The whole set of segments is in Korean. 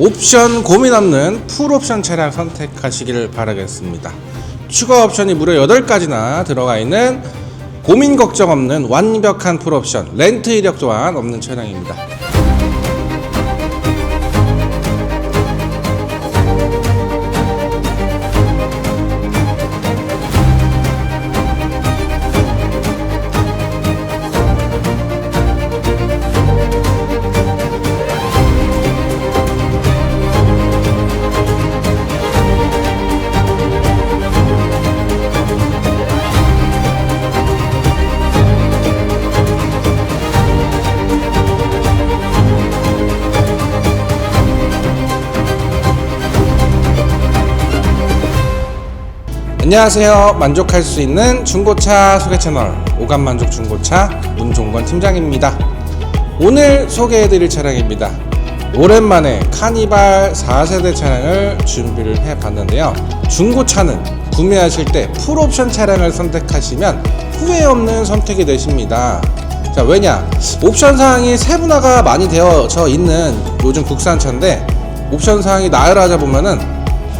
옵션 고민 없는 풀 옵션 차량 선택하시기를 바라겠습니다. 추가 옵션이 무려 8가지나 들어가 있는 고민 걱정 없는 완벽한 풀 옵션 렌트 이력 또한 없는 차량입니다. 안녕하세요. 만족할 수 있는 중고차 소개 채널 오감 만족 중고차 문종건 팀장입니다. 오늘 소개해드릴 차량입니다. 오랜만에 카니발 4세대 차량을 준비를 해봤는데요. 중고차는 구매하실 때 풀옵션 차량을 선택하시면 후회 없는 선택이 되십니다. 자, 왜냐? 옵션 사항이 세분화가 많이 되어져 있는 요즘 국산차인데 옵션 사항이 나열하자 보면은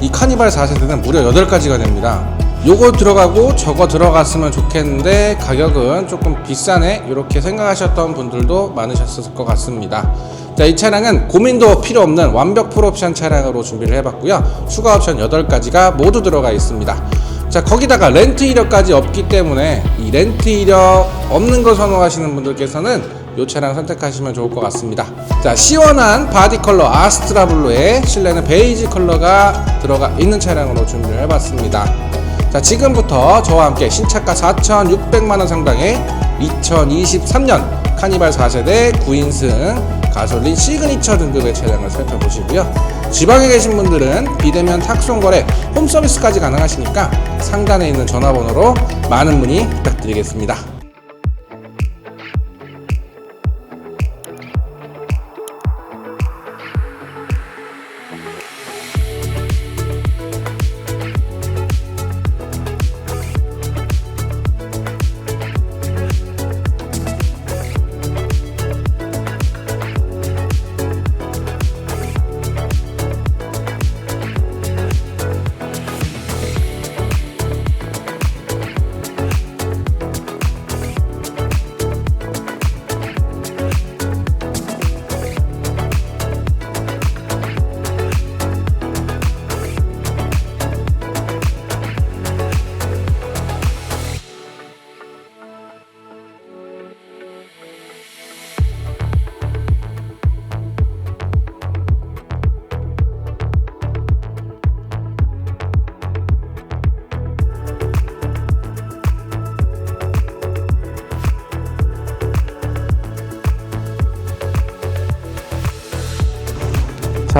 이 카니발 4세대는 무려 8가지가 됩니다. 요거 들어가고 저거 들어갔으면 좋겠는데 가격은 조금 비싸네 이렇게 생각하셨던 분들도 많으셨을 것 같습니다. 자, 이 차량은 고민도 필요 없는 완벽 풀옵션 차량으로 준비를 해봤고요. 추가 옵션 8가지가 모두 들어가 있습니다. 자, 거기다가 렌트 이력까지 없기 때문에 이 렌트 이력 없는 거 선호하시는 분들께서는 이 차량 선택하시면 좋을 것 같습니다. 자, 시원한 바디 컬러 아스트라 블루에 실내는 베이지 컬러가 들어가 있는 차량으로 준비를 해봤습니다. 자, 지금부터 저와 함께 신차가 4,600만원 상당의 2023년 카니발 4세대 9인승 가솔린 시그니처 등급의 차량을 살펴보시고요. 지방에 계신 분들은 비대면 탁송 거래, 홈 서비스까지 가능하시니까 상단에 있는 전화번호로 많은 문의 부탁드리겠습니다.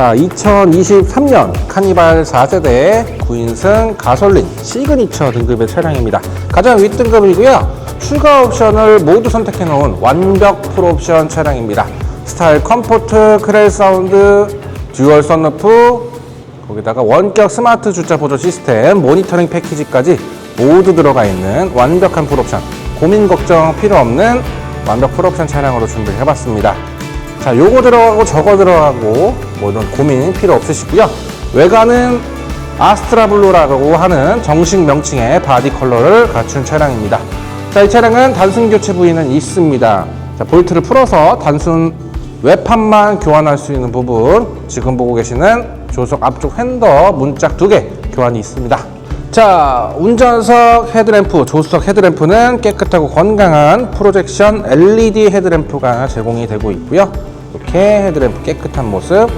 자, 2023년 카니발 4세대 9인승 가솔린 시그니처 등급의 차량입니다. 가장 윗등급이고요. 추가 옵션을 모두 선택해 놓은 완벽 풀옵션 차량입니다. 스타일 컴포트, 크렐 사운드, 듀얼 썬루프, 거기다가 원격 스마트 주차 보조 시스템, 모니터링 패키지까지 모두 들어가 있는 완벽한 풀옵션. 고민 걱정 필요 없는 완벽 풀옵션 차량으로 준비를 해봤습니다. 자, 요거 들어가고 저거 들어가고 뭐든 고민 필요 없으시고요. 외관은 아스트라 블루라고 하는 정식 명칭의 바디 컬러를 갖춘 차량입니다. 자, 이 차량은 단순 교체 부위는 있습니다. 자, 볼트를 풀어서 단순 외판만 교환할 수 있는 부분 지금 보고 계시는 조석 앞쪽 핸더 문짝 두 개 교환이 있습니다. 자, 운전석 헤드램프, 조수석 헤드램프는 깨끗하고 건강한 프로젝션 LED 헤드램프가 제공이 되고 있고요. 이렇게 헤드램프 깨끗한 모습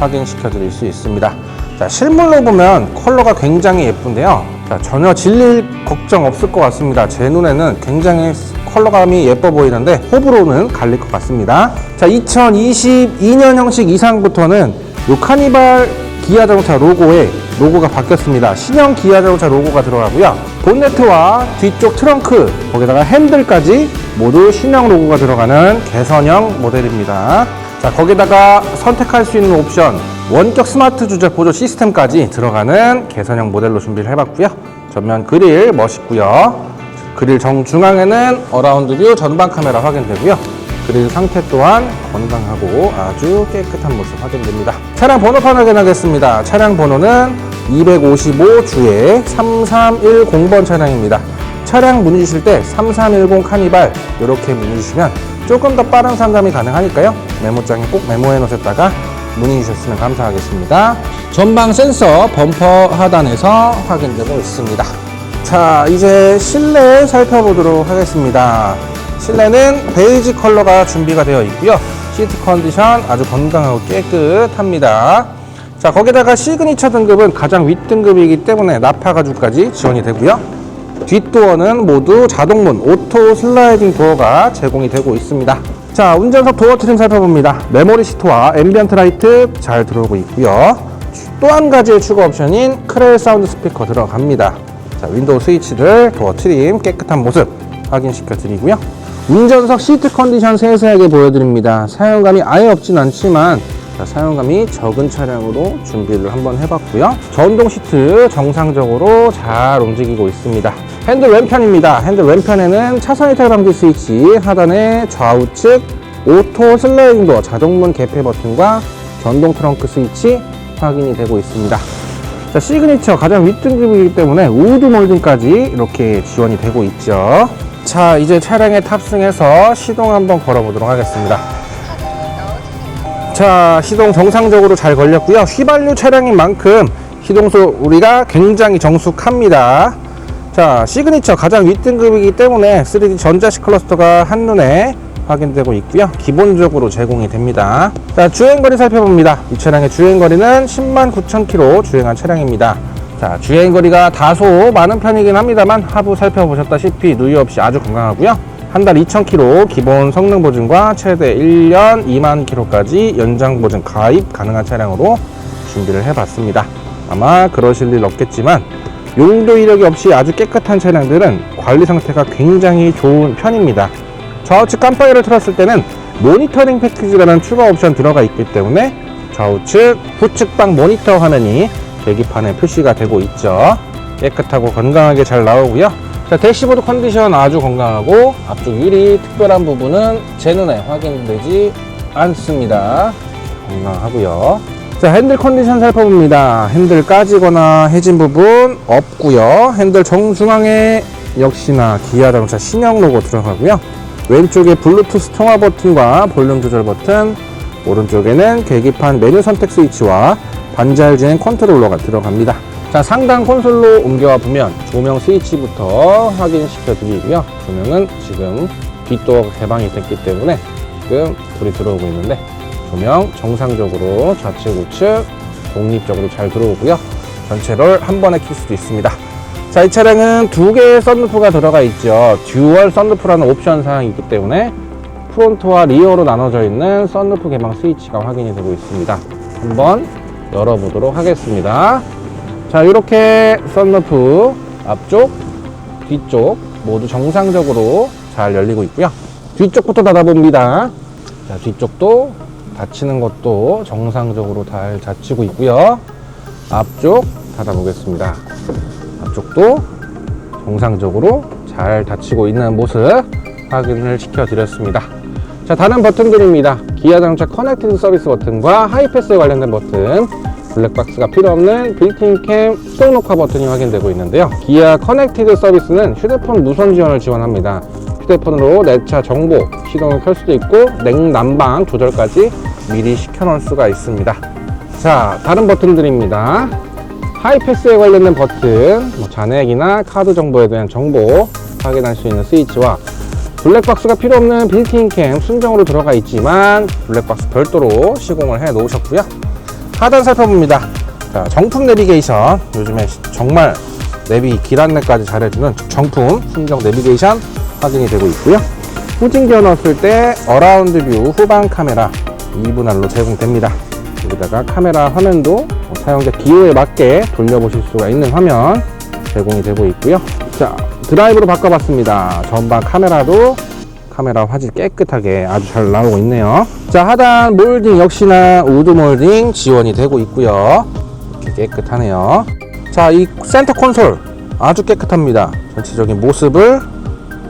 확인시켜 드릴 수 있습니다. 자, 실물로 보면 컬러가 굉장히 예쁜데요. 자, 전혀 질릴 걱정 없을 것 같습니다. 제 눈에는 굉장히 컬러감이 예뻐 보이는데 호불호는 갈릴 것 같습니다. 자, 2022년 형식 이상부터는 요 카니발 기아 자동차 로고에 로고가 바뀌었습니다. 신형 기아 자동차 로고가 들어가고요. 본네트와 뒤쪽 트렁크, 거기다가 핸들까지 모두 신형 로고가 들어가는 개선형 모델입니다. 자, 거기다가 선택할 수 있는 옵션, 원격 스마트 주차 보조 시스템까지 들어가는 개선형 모델로 준비를 해봤고요. 전면 그릴 멋있고요. 그릴 정중앙에는 어라운드 뷰 전방 카메라 확인되고요. 그릴 상태 또한 건강하고 아주 깨끗한 모습 확인됩니다. 차량 번호판 확인하겠습니다. 차량 번호는 255주에 3310번 차량입니다. 차량 문의 주실 때 3310 카니발 이렇게 문의 주시면 조금 더 빠른 상담이 가능하니까요. 메모장에 꼭 메모해 놓으셨다가 문의 주셨으면 감사하겠습니다. 전방 센서 범퍼 하단에서 확인되고 있습니다. 자, 이제 실내 살펴보도록 하겠습니다. 실내는 베이지 컬러가 준비가 되어 있고요. 시트 컨디션 아주 건강하고 깨끗합니다. 자, 거기다가 시그니처 등급은 가장 윗등급이기 때문에 나파 가죽까지 지원이 되고요. 뒷도어는 모두 자동문 오토 슬라이딩 도어가 제공이 되고 있습니다. 자, 운전석 도어 트림 살펴봅니다. 메모리 시트와 앰비언트 라이트 잘 들어오고 있고요. 또 한 가지의 추가 옵션인 크렐 사운드 스피커 들어갑니다. 자, 윈도우 스위치들 도어 트림 깨끗한 모습 확인시켜 드리고요. 운전석 시트 컨디션 세세하게 보여드립니다. 사용감이 아예 없진 않지만 자, 사용감이 적은 차량으로 준비를 한번 해봤고요. 전동 시트 정상적으로 잘 움직이고 있습니다. 핸들 왼편입니다. 핸들 왼편에는 차선 이탈 방지 스위치, 하단에 좌우측 오토 슬라이딩 도어 자동문 개폐 버튼과 전동 트렁크 스위치 확인이 되고 있습니다. 자, 시그니처 가장 윗등급이기 때문에 우드 몰딩까지 이렇게 지원이 되고 있죠. 자, 이제 차량에 탑승해서 시동 한번 걸어보도록 하겠습니다. 자, 시동 정상적으로 잘 걸렸고요. 휘발유 차량인 만큼 시동 소리가 굉장히 정숙합니다. 자, 시그니처 가장 윗등급이기 때문에 3D 전자식 클러스터가 한눈에 확인되고 있고요. 기본적으로 제공이 됩니다. 자, 주행거리 살펴봅니다. 이 차량의 주행거리는 10만 9천 킬로 주행한 차량입니다. 자, 주행거리가 다소 많은 편이긴 합니다만 하부 살펴보셨다시피 누유 없이 아주 건강하고요. 한 달 2,000km 기본 성능 보증과 최대 1년 2만 킬로까지 연장 보증 가입 가능한 차량으로 준비를 해봤습니다. 아마 그러실 일 없겠지만 용도 이력이 없이 아주 깨끗한 차량들은 관리 상태가 굉장히 좋은 편입니다. 좌우측 깜빡이를 틀었을 때는 모니터링 패키지라는 추가 옵션 들어가 있기 때문에 좌우측 후측방 모니터 화면이 계기판에 표시가 되고 있죠. 깨끗하고 건강하게 잘 나오고요. 자, 대시보드 컨디션 아주 건강하고 앞쪽 유리 특별한 부분은 제 눈에 확인되지 않습니다. 건강하고요. 자, 핸들 컨디션 살펴봅니다. 핸들 까지거나 해진 부분 없고요. 핸들 정중앙에 역시나 기아 자동차 신형 로고 들어가고요. 왼쪽에 블루투스 통화 버튼과 볼륨 조절 버튼, 오른쪽에는 계기판 메뉴 선택 스위치와 진행 컨트롤러가 들어갑니다. 자, 상단 콘솔로 옮겨와 보면 조명 스위치부터 확인시켜 드리고요. 조명은 지금 뒷도어가 개방이 됐기 때문에 지금 불이 들어오고 있는데 조명 정상적으로 좌측 우측 독립적으로 잘 들어오고요. 전체를 한 번에 킬 수도 있습니다. 자, 이 차량은 두 개의 썬루프가 들어가 있죠. 듀얼 썬루프라는 옵션 사항이 있기 때문에 프론트와 리어로 나눠져 있는 썬루프 개방 스위치가 확인이 되고 있습니다. 한번 열어보도록 하겠습니다. 자, 이렇게 썬루프 앞쪽, 뒤쪽 모두 정상적으로 잘 열리고 있고요. 뒤쪽부터 닫아봅니다. 자, 뒤쪽도 닫히는 것도 정상적으로 잘 닫히고 있고요. 앞쪽 닫아보겠습니다. 앞쪽도 정상적으로 잘 닫히고 있는 모습 확인을 시켜드렸습니다. 자, 다른 버튼들입니다. 기아 자동차 커넥티드 서비스 버튼과 하이패스에 관련된 버튼, 블랙박스가 필요 없는 빌트인 캠 수동 녹화 버튼이 확인되고 있는데요. 기아 커넥티드 서비스는 휴대폰 무선 지원을 지원합니다. 휴대폰으로 내 차 정보, 시동을 켤 수도 있고 냉난방 조절까지 미리 시켜놓을 수가 있습니다. 자, 다른 버튼들입니다. 하이패스에 관련된 버튼, 뭐 잔액이나 카드 정보에 대한 정보 확인할 수 있는 스위치와 블랙박스가 필요 없는 빌트인 캠 순정으로 들어가 있지만 블랙박스 별도로 시공을 해 놓으셨고요. 하단 살펴봅니다. 자, 정품 내비게이션. 요즘에 정말 내비 길 안내까지 잘해주는 정품 순정 내비게이션 확인이 되고 있고요. 후진기어 넣었을 때 어라운드 뷰 후방 카메라 2분할로 제공됩니다. 여기다가 카메라 화면도 뭐 사용자 기호에 맞게 돌려보실 수가 있는 화면 제공이 되고 있고요. 자, 드라이브로 바꿔봤습니다. 전방 카메라도 카메라 화질 깨끗하게 아주 잘 나오고 있네요. 자, 하단 몰딩 역시나 우드 몰딩 지원이 되고 있고요. 이렇게 깨끗하네요. 자, 이 센터 콘솔 아주 깨끗합니다. 전체적인 모습을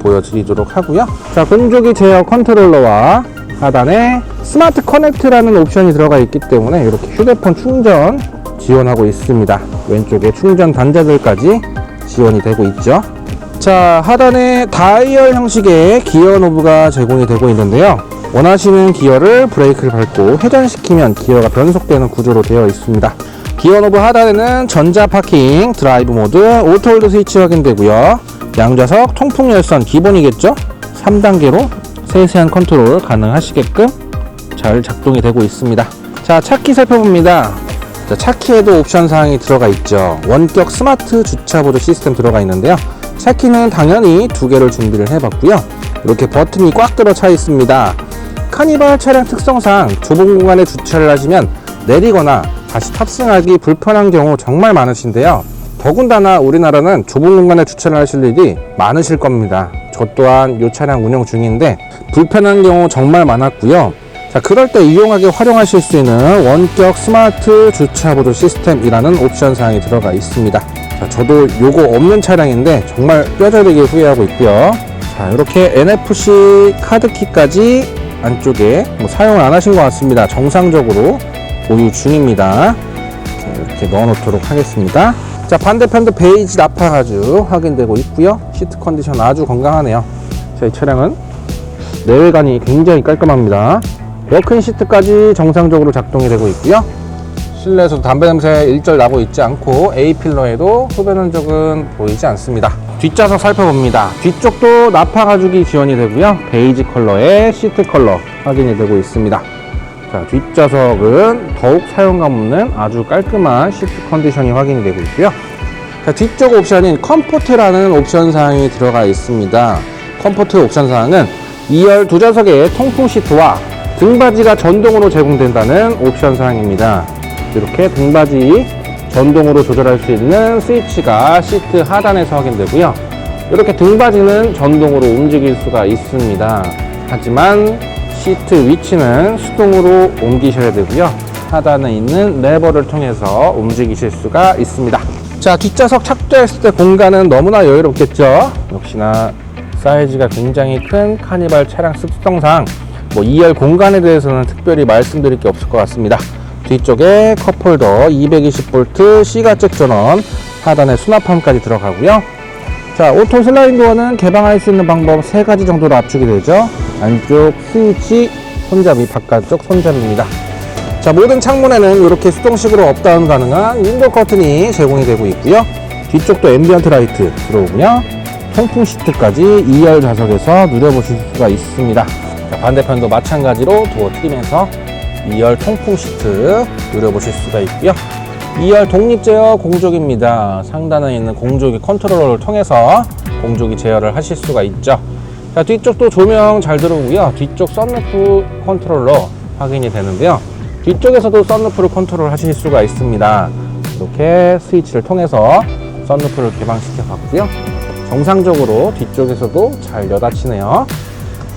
보여드리도록 하고요. 자, 공조기 제어 컨트롤러와 하단에 스마트 커넥트라는 옵션이 들어가 있기 때문에 이렇게 휴대폰 충전 지원하고 있습니다. 왼쪽에 충전 단자들까지 지원이 되고 있죠. 자, 하단에 다이얼 형식의 기어 노브가 제공이 되고 있는데요. 원하시는 기어를 브레이크를 밟고 회전시키면 기어가 변속되는 구조로 되어 있습니다. 기어 노브 하단에는 전자 파킹, 드라이브 모드, 오토 홀드 스위치 확인되고요. 양좌석 통풍 열선 기본이겠죠? 3단계로 세세한 컨트롤 가능하시게끔 잘 작동이 되고 있습니다. 자, 차키 살펴봅니다. 자, 차키에도 옵션 사항이 들어가 있죠. 원격 스마트 주차보드 시스템 들어가 있는데요. 차키는 당연히 두 개를 준비를 해봤고요. 이렇게 버튼이 꽉 들어 차 있습니다. 카니발 차량 특성상 좁은 공간에 주차를 하시면 내리거나 다시 탑승하기 불편한 경우 정말 많으신데요. 더군다나 우리나라는 좁은 공간에 주차를 하실 일이 많으실 겁니다. 저 또한 이 차량 운영 중인데 불편한 경우 정말 많았고요. 자, 그럴 때 유용하게 활용하실 수 있는 원격 스마트 주차보드 시스템이라는 옵션 사항이 들어가 있습니다. 자, 저도 요거 없는 차량인데 정말 뼈저리게 후회하고 있고요. 자, 이렇게 NFC 카드키까지 안쪽에 뭐 사용을 안 하신 것 같습니다. 정상적으로 보유 중입니다. 자, 이렇게 넣어 놓도록 하겠습니다. 자, 반대편도 베이지 나파 가죽 확인되고 있고요. 시트 컨디션 아주 건강하네요. 자, 이 차량은 내외관이 굉장히 깔끔합니다. 워크인 시트까지 정상적으로 작동이 되고 있고요. 실내에서 담배 냄새 일절 나고 있지 않고 A 필러에도 흡연 흔적은 보이지 않습니다. 뒷좌석 살펴봅니다. 뒤쪽도 나파 가죽이 지원이 되고요. 베이지 컬러의 시트 컬러 확인이 되고 있습니다. 자, 뒷좌석은 더욱 사용감 없는 아주 깔끔한 시트 컨디션이 확인이 되고 있고요. 자, 뒤쪽 옵션인 컴포트라는 옵션 사항이 들어가 있습니다. 컴포트 옵션 사항은 2열 두 좌석의 통풍 시트와 등받이가 전동으로 제공된다는 옵션 사항입니다. 이렇게 등받이 전동으로 조절할 수 있는 스위치가 시트 하단에서 확인되고요. 이렇게 등받이는 전동으로 움직일 수가 있습니다. 하지만 시트 위치는 수동으로 옮기셔야 되고요. 하단에 있는 레버를 통해서 움직이실 수가 있습니다. 자, 뒷좌석 착좌했을 때 공간은 너무나 여유롭겠죠? 역시나 사이즈가 굉장히 큰 카니발 차량 습성상 뭐 2열 공간에 대해서는 특별히 말씀드릴 게 없을 것 같습니다. 뒤쪽에 컵홀더 220V C가잭 전원 하단에 수납함까지 들어가고요. 자, 오토 슬라이드 도어는 개방할 수 있는 방법 세 가지 정도로 압축이 되죠. 안쪽 스위치, 손잡이, 바깥쪽 손잡이입니다. 자, 모든 창문에는 이렇게 수동식으로 업다운 가능한 윈도우 커튼이 제공이 되고 있고요. 뒤쪽도 앰비언트 라이트 들어오고요. 통풍 시트까지 2열 좌석에서 누려보실 수가 있습니다. 자, 반대편도 마찬가지로 도어 트림에서 2열 통풍 시트 누려보실 수가 있고요. 2열 독립 제어 공조기입니다. 상단에 있는 공조기 컨트롤러를 통해서 공조기 제어를 하실 수가 있죠. 자, 뒤쪽도 조명 잘 들어오고요. 뒤쪽 썬루프 컨트롤러 확인이 되는데요. 뒤쪽에서도 썬루프를 컨트롤 하실 수가 있습니다. 이렇게 스위치를 통해서 썬루프를 개방시켜 봤고요. 정상적으로 뒤쪽에서도 잘 여닫히네요.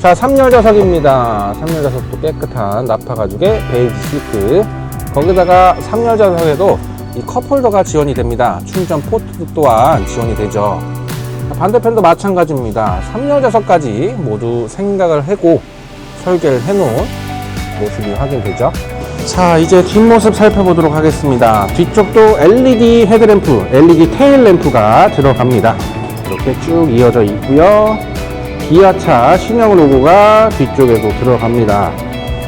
자, 3열 좌석입니다. 3열 좌석도 깨끗한 나파 가죽의 베이지 시트. 거기다가 3열 좌석에도 이 컵홀더가 지원이 됩니다. 충전 포트 또한 지원이 되죠. 반대편도 마찬가지입니다. 3열 좌석까지 모두 생각을 하고 설계를 해놓은 모습이 확인되죠. 자, 이제 뒷모습 살펴보도록 하겠습니다. 뒤쪽도 LED 헤드램프, LED 테일 램프가 들어갑니다. 이렇게 쭉 이어져 있고요. 기아차 신형 로고가 뒤쪽에도 들어갑니다.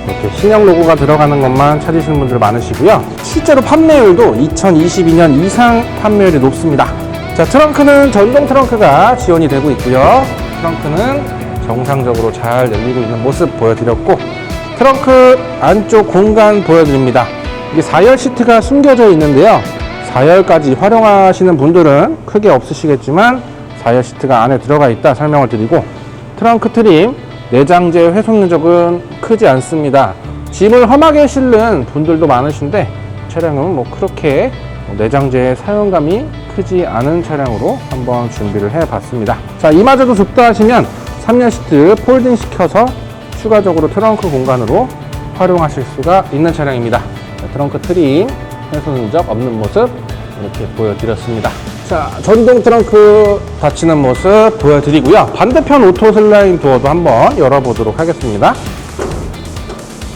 이렇게 신형 로고가 들어가는 것만 찾으시는 분들 많으시고요. 실제로 판매율도 2022년 이상 판매율이 높습니다. 자, 트렁크는 전동 트렁크가 지원이 되고 있고요. 트렁크는 정상적으로 잘 열리고 있는 모습 보여드렸고, 트렁크 안쪽 공간 보여드립니다. 이게 4열 시트가 숨겨져 있는데요. 4열까지 활용하시는 분들은 크게 없으시겠지만 4열 시트가 안에 들어가 있다 설명을 드리고 트렁크 트림 내장재 훼손 누적은 크지 않습니다. 짐을 험하게 실는 분들도 많으신데 차량은 뭐 그렇게 내장재의 사용감이 크지 않은 차량으로 한번 준비를 해 봤습니다. 자, 이마저도 좁다 하시면 3열 시트 폴딩 시켜서 추가적으로 트렁크 공간으로 활용하실 수가 있는 차량입니다. 자, 트렁크 트림 훼손 누적 없는 모습 이렇게 보여드렸습니다. 자, 전동 트렁크 닫히는 모습 보여드리고요. 반대편 오토 슬라임 도어도 한번 열어보도록 하겠습니다.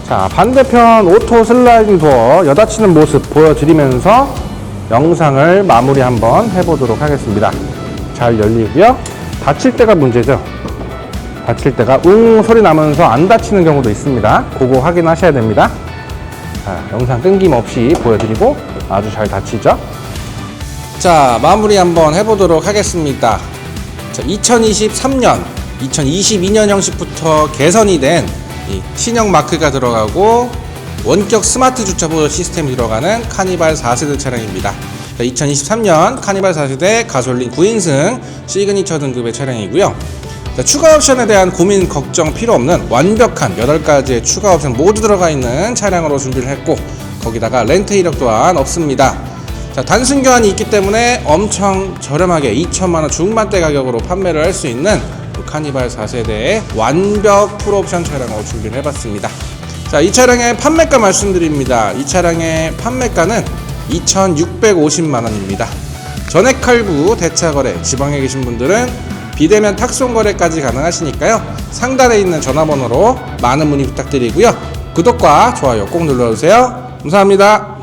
자, 반대편 오토 슬라이딩 도어 여닫히는 모습 보여드리면서 영상을 마무리 한번 해보도록 하겠습니다. 잘 열리고요. 닫힐 때가 문제죠. 닫힐 때가 웅 소리 나면서 안 닫히는 경우도 있습니다. 그거 확인하셔야 됩니다. 자, 영상 끊김없이 보여드리고 아주 잘 닫히죠. 자, 마무리 한번 해보도록 하겠습니다. 자, 2023년, 2022년 형식부터 개선이 된이 신형 마크가 들어가고 원격 스마트 주차 보조 시스템이 들어가는 카니발 4세대 차량입니다. 자, 2023년 카니발 4세대 가솔린 9인승 시그니처 등급의 차량이고요. 자, 추가 옵션에 대한 고민 걱정 필요 없는 완벽한 8가지의 추가 옵션 모두 들어가 있는 차량으로 준비를 했고 거기다가 렌트 이력 또한 없습니다. 자, 단순 교환이 있기 때문에 엄청 저렴하게 2천만 원 중반대 가격으로 판매를 할 수 있는 그 카니발 4세대의 완벽 풀옵션 차량으로 준비를 해봤습니다. 자, 이 차량의 판매가 말씀드립니다. 이 차량의 판매가는 2,650만 원입니다. 전액 할부, 대차 거래, 지방에 계신 분들은 비대면 탁송 거래까지 가능하시니까요. 상단에 있는 전화번호로 많은 문의 부탁드리고요. 구독과 좋아요 꼭 눌러주세요. 감사합니다.